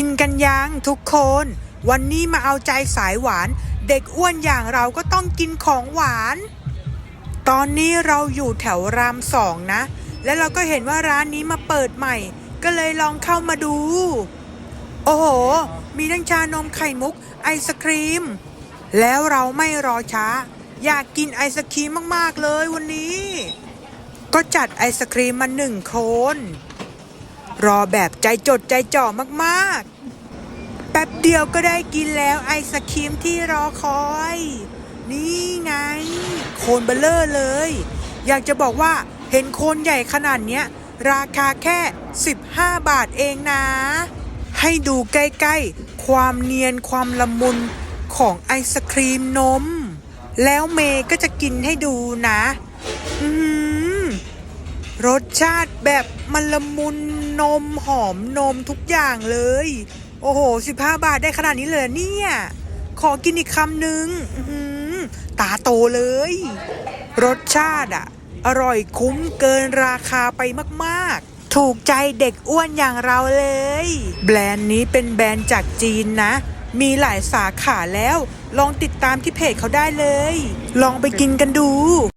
กินกันยังทุกคน วันนี้มาเอาใจสายหวาน เด็กอ้วนอย่างเราก็ต้องกินของหวาน ตอนนี้เราอยู่แถวรามสองนะ แล้วเราก็เห็นว่าร้านนี้มาเปิดใหม่ ก็เลยลองเข้ามาดู โอ้โห มีทั้งชานมไข่มุก ไอศครีม แล้วเราไม่รอช้า อยากกินไอศครีมมาก ๆ เลยวันนี้ ก็จัดไอศครีมมาหนึ่งโคน รอแบบใจจดใจจ่อมากๆ แป๊บเดียวก็ได้กินแล้วไอศครีมที่รอคอย นี่ไง โคนเบลเลอร์เลย อยากจะบอกว่าเห็นโคนใหญ่ขนาดเนี้ย ราคาแค่ 15 บาทเองนะ ให้ดูใกล้ๆ ความเนียนความละมุนของไอศครีมนม แล้วเมย์ก็จะกินให้ดูนะ อือหือ รสชาติแบบมันละมุนนมหอมนมทุกอย่างเลย โอ้โห 15 บาทได้ขนาดนี้เลยเนี่ย ขอกินอีกคำหนึ่งตาโตเลย รสชาติอะอร่อยคุ้มเกินราคาไปมากๆ ถูกใจเด็กอ้วนอย่างเราเลย แบรนด์นี้เป็นแบรนด์จากจีนนะ มีหลายสาขาแล้ว ลองติดตามที่เพจเขาได้เลย ลองไปกินกันดู